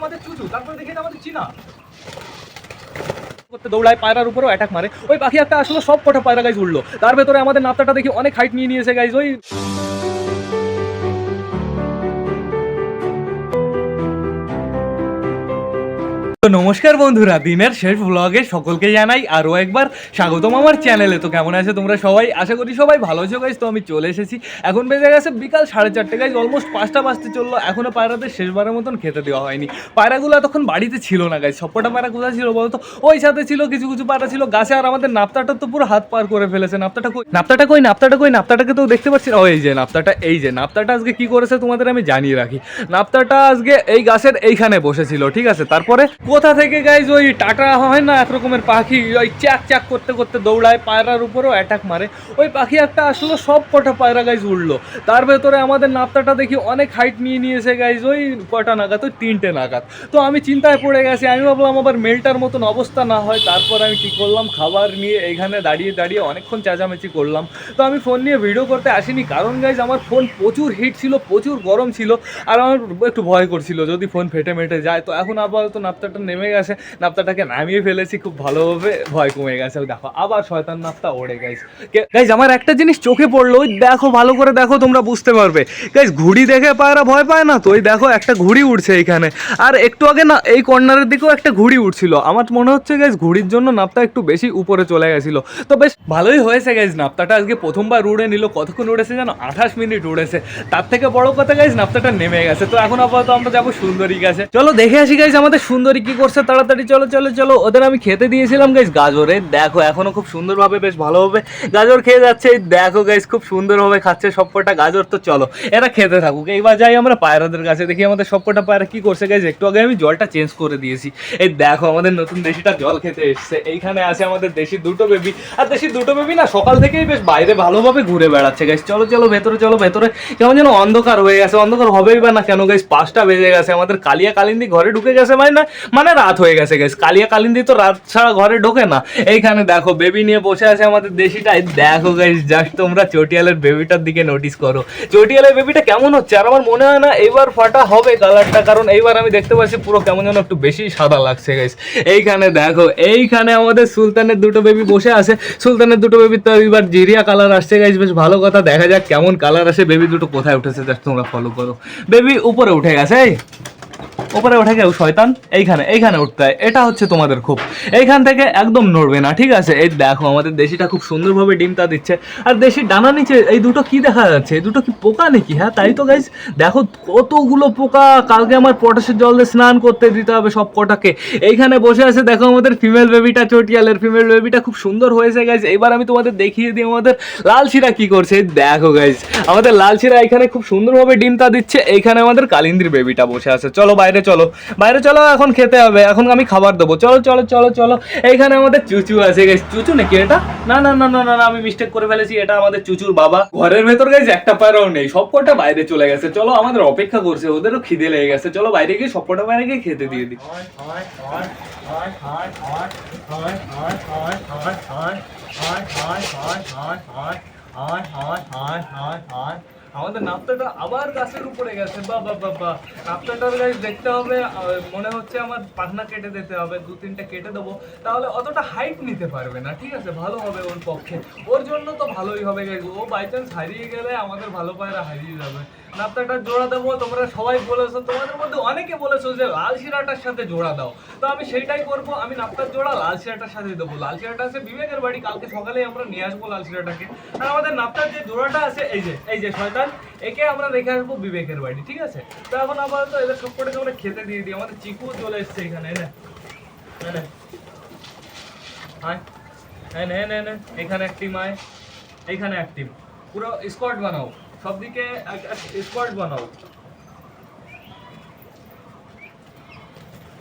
আমাদের চুচু, তারপরে দেখি আমাদের দৌড়ায়, পায়রার উপরেও অ্যাটাক মারে। ওই পাখি একটা আসলে, সব কটা পায়রা গাইজ উঠল তার ভেতরে আমাদের নাপতাটা দেখি অনেক হাইট নিয়ে নিয়েছে গাইজ ওই তো নমস্কার বন্ধুরা, দিনের শেষ ব্লগে সকলকে জানাই আরও একবার স্বাগতম আমার চ্যানেলে তো কেমন আছে তোমরা সবাই? আশা করি সবাই ভালো আছো গাইজ তো আমি চলে এসেছি। এখন বেজে গেছে বিকাল সাড়ে চারটে গাইজ অলমোস্ট পাঁচটা বাজতে চলল। এখনও পায়রাদের শেষবারের মতন খেতে দেওয়া হয়নি। পায়রাগুলো তখন বাড়িতে ছিল না গাইজ সবকটা পায়রা কোথায় ছিল বলতো? ওই সাথে ছিল কিছু কিছু পায়রা ছিল, গাছে আর আমাদের নাপ্তাটা তো পুরো হাত পার করে ফেলেছে। নাপ্তাটা কই নাপ্তাটা কই নাপ্তাটা কই নাপ্তাটাকে তো দেখতে পাচ্ছি ও এই যে নাপ্তাটা এই যে নাপ্তাটা আজকে কি করেছে তোমাদের আমি জানিয়ে রাখি। নাপ্তাটা আজকে এই গাছের এইখানে বসেছিল, ঠিক আছে? তারপরে কোথা থেকে গাইজ ওই টাটা হয় না এক রকমের পাখি? ওই চ্যাক চ্যাক করতে করতে দৌড়ায়, পায়রার উপরেও অ্যাটাক মারে। ওই পাখি একটা আসলো, সব কটা পায়রা গাইজ উঠল তার ভেতরে আমাদের নাপ্তাটা দেখি অনেক হাইট নিয়ে নিয়েছে গাইজ ওই কটা নাগাদ, ওই তিনটে নাগাদ। তো আমি চিন্তায় পড়ে গেছি, আমি ভাবলাম আবার মেলটার মতন অবস্থা না হয়। তারপর আমি কী করলাম? খাবার নিয়ে এইখানে দাঁড়িয়ে দাঁড়িয়ে অনেকক্ষণ চেঁচামেচি করলাম। তো আমি ফোন নিয়ে ভিডিও করতে আসিনি, কারণ গাইজ আমার ফোন প্রচুর হিট ছিল, প্রচুর গরম ছিল, আর আমার একটু ভয় করছিল যদি ফোন ফেটে মেটে যায়। তো এখন আপাতত নাপ্তাটা নেমে গেছে। নাপ্তাটাকে নামিয়ে ফেলেছি, খুব ভালোভাবে। ভয় কমে গেছে। দেখো, আবার শয়তান নাপ্তা ওড়ে গেছে গাইজ আমার একটা জিনিস চোখে পড়ল, ওই দেখো, ভালো করে দেখো, তোমরা বুঝতে পারবে। গাইজ ঘুড়ি দেখে পায়রা ভয় পায় না তো? ওই দেখো, একটা ঘুড়ি উঠছে এইখানে আর একটু আগে না, এই কর্নারের দিকেও একটা ঘুড়ি উঠছিল আমার মনে হচ্ছে গাইজ ঘুড়ির জন্য নাপ্তা একটু বেশি উপরে চলে গেছিল। তো বেশ, ভালোই হয়েছে গাইজ নাপ্তাটা। আজকে প্রথমবার উড়ে নিল। কতক্ষণ উড়েছে জানো? আঠাশ মিনিট উড়েছে। তার থেকে বড় কথা গাইজ নাপ্তাটা নেমে গেছে। তো এখন আপাতত আমরা যাব সুন্দরী গাছে। চলো, দেখে আসি গাইজ আমাদের সুন্দরী কি করছে তাড়াতাড়ি? চলো চলো চলো। ওদের আমি খেতে দিয়েছিলাম গাইজ গাজরে, দেখো, এখনও খুব সুন্দরভাবে বেশ ভালোভাবে গাজর খেয়ে যাচ্ছে। দেখো গাইজ খুব সুন্দরভাবে খাচ্ছে সবকটা গাজর। তো চলো, এরা খেতে থাকুক। এইবার যাই আমরা পায়রাদের কাছে, দেখি আমাদের সবকটা পায়রা কি করছে গাইজ একটু আগে আমি জলটা চেঞ্জ করে দিয়েছি। এই দেখো, আমাদের নতুন দেশিটা জল খেতে এসছে। এইখানে আছে আমাদের দেশি দুটো বেবি আর দেশি দুটো বেবি না, সকাল থেকেই বেশ বাইরে ভালোভাবে ঘুরে বেড়াচ্ছে গাইজ চলো চলো, ভেতরে চলো, ভেতরে। কেমন যেন অন্ধকার হয়ে গেছে। অন্ধকার হবেই বা না কেন গাইজ পাঁচটা বেজে গেছে। আমাদের কালিয়া কালিন্দি ঘরে ঢুকে গেছে মানে না? মানে রাত হয়ে গেছে গাইজ কালিয়া কালিন্দি তো রাত ছাড়া ঘরে ঢোকে না। এইখানে দেখো বেবি নিয়ে বসে আছে আমাদের দেশিটা এই দেখো গাইস জাস্ট তোমরা চটিয়ালের বেবিটার দিকে নোটিস করো। চটিয়ালের বেবিটা কেমন হচ্ছে? আর আমার মনে হয় না এইবার ফাটা হবে কালারটা কারণ এইবার আমি দেখতে পাচ্ছি পুরো কেমন যেন একটু বেশি সাদা লাগছে গাইজ এইখানে দেখো, এইখানে আমাদের সুলতানের দুটো বেবি বসে আছে। সুলতানের দুটো বেবি তো এইবার জিরিয়া কালার আসছে গাইজ বেশ ভালো কথা। দেখা যাক কেমন কালার আসে। বেবি দুটো কোথায় উঠেছে জাস্ট তোমরা ফলো করো। বেবি উপরে উঠে গেছে উপরে উঠে গেও শয়তান। এইখানে এইখানে উঠতে হয়। এটা হচ্ছে তোমাদের খুব। এইখান থেকে একদম নড়বে না, ঠিক আছে? এই দেখো, আমাদের দেশিটা খুব সুন্দরভাবে ডিমটা দিচ্ছে। আর দেশি ডানা নিচে, এই দুটো কি দেখা যাচ্ছে? এই দুটো কি পোকা নাকি? হ্যাঁ তাই তো গাইজ দেখো, কতগুলো পোকা। কালকে আমার পটাশের জল দিয়ে স্নান করতে দিতে হবে সব কটাকে এইখানে বসে আছে, দেখো, আমাদের ফিমেল বেবিটা চটিয়ালের ফিমেল বেবিটা খুব সুন্দর হয়েছে গাইজ এবার আমি তোমাদের দেখিয়ে দিই আমাদের লাল শিরা কি করছে। দেখো গাইজ আমাদের লাল শিরা এখানে খুব সুন্দরভাবে ডিমটা দিচ্ছে। এইখানে আমাদের কালিন্দির বেবিটা বসে আছে। চলো বাইরে চলো বাইরে চলো এখন খেতে হবে এখন আমি খাবার দেবো চলো চলো চলো চলো এইখানে আমাদের চুচু আছে গাইজ চুচু নাকি এটা না না না না না না আমি মিস্টেক করে ফেলেছি এটা আমাদের চুচুর বাবা ঘরের ভেতর গেছে একটা পায়রাও নেই সব কটা বাইরে চলে গেছে চলো আমাদের অপেক্ষা করছে ওদেরও খিদে লেগে গেছে চলো বাইরে গিয়ে সব কটা বাইরে গিয়ে খেতে দিয়ে দিই আমাদের নাপ্তাটা আবার গাছের উপরে গেছে। বা বা বা বা। নাপ্তাটার গাছ দেখতে হবে মনে হচ্ছে আমার পাখনা কেটে দিতে হবে, দু তিনটা কেটে দেবো। তাহলে অতটা হাইট নিতে পারবে না, ঠিক আছে? ভালো হবে ওর পক্ষে। ওর জন্য তো ভালোই হবে গাইজ ও বাই চান্স হারিয়ে গেলে আমাদের ভালো পায়রা হারিয়ে যাবে। নাপ্তাটা জোড়া দেবো, তোমরা সবাই বলেছ, তোমাদের মধ্যে অনেকে বলেছ যে লাল শিরাটার সাথে জোড়া দাও। তো আমি সেইটাই করব, আমি নাপ্তার জোড়া লাল শিরাটার সাথে দেবো। লাল শিরাটা আছে বিবেকের বাড়ি, কালকে সকালেই আমরা নিয়ে আসব লাল শিরাটাকে। আর আমাদের নাপ্তার যে জোড়াটা আছে, এই যে এই যে শয়তান একে আমরা রেখে আসব বিবেকের বাড়ি, ঠিক আছে? তো এখন আপাতত এদের সব কটাকে আমরা খেতে দিয়ে দিই। আমাদের চিকু চলে এসছে এখানে এনে এনে আয় এনে এনে এখানে অ্যাক্টিভ আয়। এইখানে অ্যাক্টিভ পুরো স্কোয়াড বানাও। সব দিকে স্কোয়াড বানাও।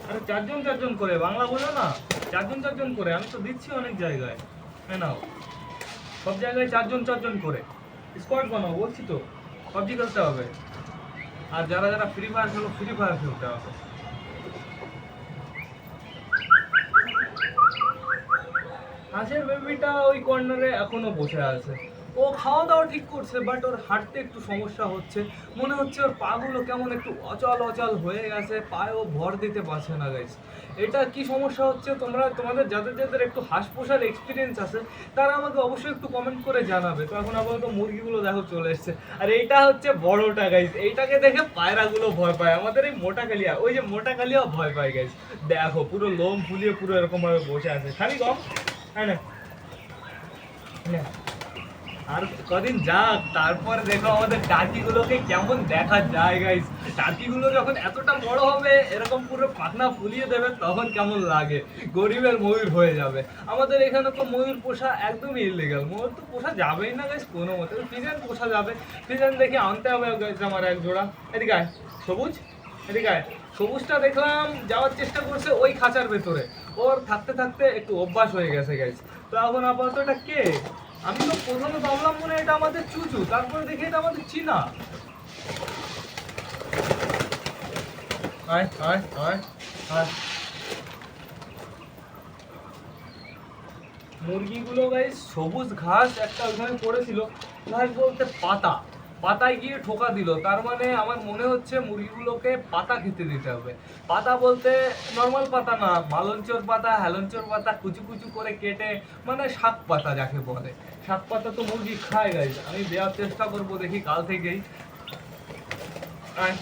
আরে চারজন চারজন করে, বাংলা বলো না। চারজন চারজন করে, আমি তো দিচ্ছি অনেক জায়গায়। হ্যাঁ নাও। সব জায়গায় চারজন চারজন করে। স্কোয়াড বানাও, বলছি তো পাবজি খেলতে হবে। আর যারা যারা ফ্রি ফায়ার খেলো ফ্রি ফায়ার খেলতে হবে। হাসের বেবিটা ওই কর্নারে এখনও বসে আছে। ও খাওয়া দাওয়া ঠিক করছে বাট ওর হাঁটতে একটু সমস্যা হচ্ছে। মনে হচ্ছে ওর পাগুলো কেমন একটু অচল অচল হয়ে গেছে, পায়ে ও ভর দিতে পারছে না গাইস এটা কি সমস্যা হচ্ছে? তোমরা, তোমাদের যাদের যাদের একটু হাঁস পোষার এক্সপিরিয়েন্স আছে, তারা আমাকে অবশ্যই একটু কমেন্ট করে জানাবে। তো এখন আপাতত মুরগিগুলো দেখো চলে এসছে। আর এইটা হচ্ছে বড়টা গাইস এইটাকে দেখে পায়রাগুলো ভয় পায়। আমাদের এই মোটা কালিয়া, ওই যে মোটা কালিয়া ভয় পায় গাইস দেখো, পুরো লোম ফুলিয়ে পুরো এরকম ভাবে বসে আছে। খালি কম হ্যাঁ না? না। আর কদিন যাক, তারপর দেখো আমাদের টার্কিগুলোকে কেমন দেখা যায় গাইস টার্কিগুলো যখন এতটা বড় হবে, এরকম পুরো পাখনা ফুলিয়ে দেবে, তখন কেমন লাগে? গরিবের ময়ূর হয়ে যাবে। আমাদের এখানে তো ময়ূর পোষা একদমই ইলিগাল ময়ূর তো পোষা যাবেই না গাইস কোনো মতে। ফিজেন পোষা যাবে। ফিজেন দেখে আনতে হবে গাইস আমার এক জোড়া। এদিকে আয়। সবুজ? এদিকে আয়। সবুজটা দেখলাম, যাওয়ার চেষ্টা করছে ওই খাঁচার ভেতরে। ওর থাকতে থাকতে একটু অভ্যাস হয়ে গেছে গাইস তো এখন আপাতত এটা কে? আমি তো প্রথমে ভাবলাম মনে এটা আমাদের চুচু, তারপরে দেখি এটা আমাদের চীনা। আয় আয় আয় মুরগিগুলো ভাই সবুজ ঘাস একটা ওইখানে পড়েছিল, ঘাস বলতে পাতা। পাতায় গিয়ে ঠোকা দিল। তার মানে আমার মনে হচ্ছে মুরগিগুলোকে পাতা খেতে দিতে হবে। পাতা বলতে নর্মাল পাতা না, মালঞ্চর পাতা হ্যালঞ্চর পাতা, কুচু কুচু করে কেটে মানে শাক পাতা যাকে বলে। শাক পাতা তো মুরগি খায় গাই আমি দেওয়ার চেষ্টা করব দেখি কাল থেকেই আয়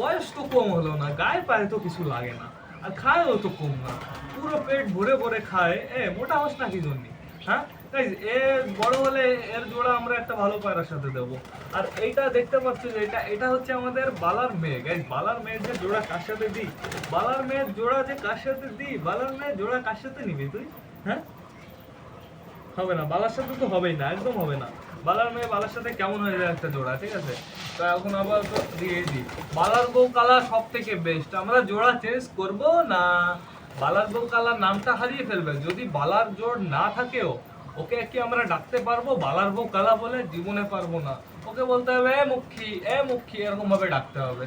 বয়স তো কম হলো না, গায়ে পায়ে তো কিছু লাগে না, আর খায়ও তো কম না। পুরো পেট ভরে ভরে খায়। এ, মোটা হস না কি জন্য? হ্যাঁ? এ, বড় হলে এর জোড়া আমরা একটা ভালো পায়রার সাথে দেবো। আর এইটা দেখতে পাচ্ছ যে এটা এটা হচ্ছে আমাদের বালার মেয়ে। গাইজ বালার মেয়ের যে জোড়া কার সাথে দিই? বালার মেয়ের জোড়া যে কার সাথে দিই? বালার মেয়ের জোড়া কার সাথে নিবি তুই? হ্যাঁ? হবে না, বালার সাথে তো হবেই না, একদম হবে না। বালার মেয়ে বালার সাথে কেমন হয়ে যায় একটা জোড়া, ঠিক আছে? তো এখন আবার তো দিয়ে দিই। বালার বউ কালা সব থেকে বেস্ট আমরা জোড়া চেঞ্জ করব না? বালার বউ কালা নামটা হারিয়ে ফেলবে। যদি বালার জোড় না থাকেও, ওকে কি আমরা ডাকতে পারব? বালার বউ কালা বলে জীবনে পারব না। ওকে বলতে হবে, এ মুখী এ মুখী, এরকমভাবে ডাকতে হবে।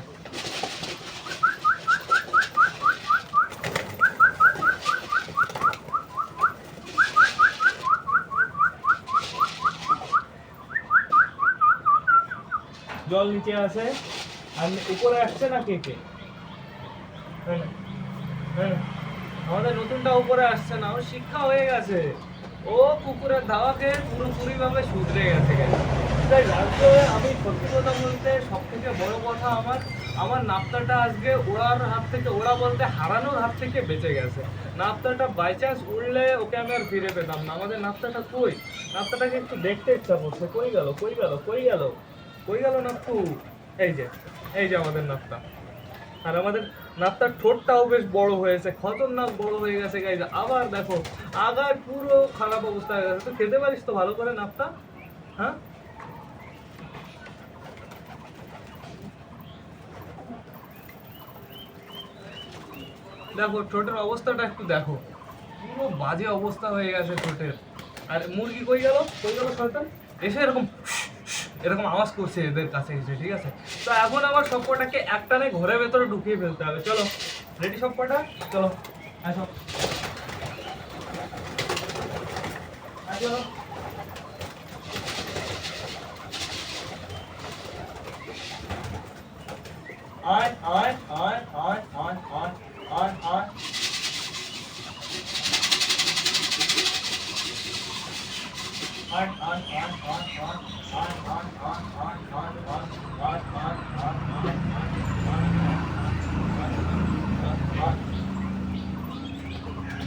জল নিচে আসে, আর উপরে আসছে না কে কে? হ্যাঁ হ্যাঁ আমাদের নতুনটা উপরে আসছে না, ওর শিক্ষা হয়ে গেছে। ও কুকুরের ধাওয়া খেয়ে পুরোপুরি ভাবে শুধরে গেছে। তাই আজকে আমি সত্যি কথা বলতে সব থেকে বড় কথা আমার আমার নাপ্তাটা আজকে ওড়ার হাত থেকে, ওড়া বলতে হারানোর হাত থেকে বেঁচে গেছে। নাপ্তাটা বাই চান্স উড়লে ওকে আমি আর ফিরে পেতাম না। আমাদের নাপ্তাটা কই? নাপ্তাটাকে একটু দেখতে ইচ্ছা করছে। কই গেল? কই গেল? কই গেল? কই গেল নাপ্তু এই যে এই যে আমাদের নাপ্তা আর আমাদের নাপ্তার ঠোঁটটাও বেশ বড় হয়েছে, খতরনাক বড় হয়ে গেছে গাইজ আবার দেখো, আগায় পুরো খারাপ অবস্থা হয়ে গেছে। তো খেতে পারিস তো ভালো করে নাপ্তা হ্যাঁ? দেখো, ঠোঁটের অবস্থাটা একটু দেখো। পুরো বাজে অবস্থা হয়ে গেছে ঠোঁটের। আর মুরগি কই গেল? কই গেল শয়তান? এসে এরকম এরকম আওয়াজ করছে এদের কাছে এসে, ঠিক আছে? তো এখন আমার সব কটাকে একটানে ঘরের ভেতরে ঢুকিয়ে ফেলতে হবে। চলো রেডি সব কটা চলো আসো। আয় আয়।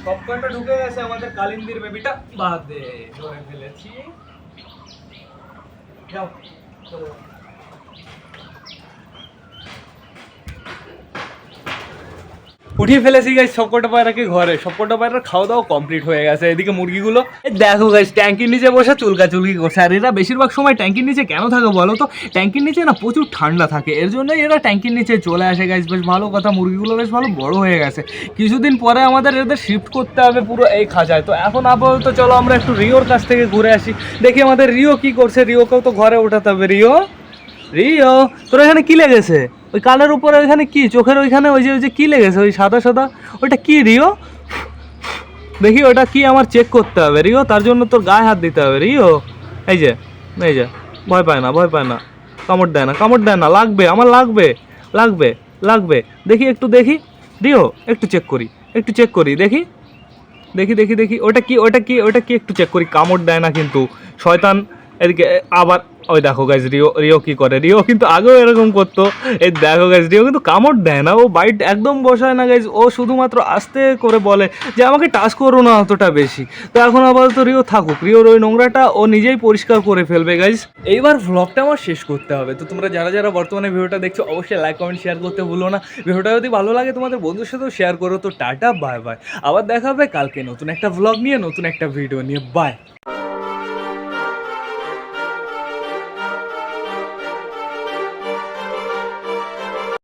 সব কয়টা ঢুকে গেছে আমাদের কালিন্দির বেবিটা বাদ দে ধরে ফেলেছি যাও চলো উঠিয়ে ফেলেছি গাইস সবকটা পায়রাকে ঘরে। সবকটা পায়রা খাওয়া দাওয়া কমপ্লিট হয়ে গেছে। এদিকে মুরগিগুলো দেখো গাইস ট্যাঙ্কির নিচে বসে চুলকা চুলকি করছে। আর এরা বেশিরভাগ সময় ট্যাঙ্কির নিচে কেন থাকে বলো তো? ট্যাঙ্কির নিচে না প্রচুর ঠান্ডা থাকে। এর জন্যই এরা ট্যাঙ্কির নিচে চলে আসে গাইস বেশ ভালো কথা, মুরগিগুলো বেশ ভালো বড় হয়ে গেছে। কিছুদিন পরে আমাদের এদের শিফট করতে হবে পুরো এই খাঁচায়। তো এখন আপাতত চলো আমরা একটু রিওর কাছ থেকে ঘুরে আসি। দেখি আমাদের রিও কি করছে। রিওকেও তো ঘরে ওঠাতে হবে। রিও? রিও, তোর এখানে কি লেগেছে? ওই কানের উপরে ওইখানে কি? চোখের ওইখানে ওই যে ওই যে কি লেগেছে? ওই সাদা সাদা? ওইটা কি, রিও? দেখি ওটা কি আমার চেক করতে হবে, রিও। তার জন্য তোর গায়ে হাত দিতে হবে, রিও। এই যে এই যে, ভয় পায় না, ভয় পায় না। কামড় দেয় না, কামড় দেয় না। লাগবে, আমার লাগবে লাগবে লাগবে। দেখি, একটু দেখি। রিও, একটু চেক করি, একটু চেক করি, দেখি। দেখি দেখি দেখি। ওটা কি ওটা কি ওটা কি? একটু চেক করি। কামড় দেয় না কিন্তু। শয়তান এদিকে, আবার ওই দেখো গাইজ রিও রিও কি করে? রিও কিন্তু আগেও এরকম করতো। এই দেখো গাইজ রিও কিন্তু কামড় দেয় না। ও বাইট একদম বসায় না গাইজ ও শুধুমাত্র আস্তে করে বলে যে, আমাকে টাচ করো না অতটা বেশি। তো এখন আপাতত রিও থাকুক। রিওর ওই নোংরাটা ও নিজেই পরিষ্কার করে ফেলবে গাইজ এইবার ভ্লগটা আমার শেষ করতে হবে। তো তোমরা যারা যারা বর্তমানে ভিডিওটা দেখছ, অবশ্যই লাইক কমেন্ট শেয়ার করতে ভুলো না। ভিডিওটা যদি ভালো লাগে, তোমাদের বন্ধুর সাথেও শেয়ার করো। তো টাটা বাই বাই আবার দেখা হবে কালকে নতুন একটা ভ্লগ নিয়ে, নতুন একটা ভিডিও নিয়ে। বাই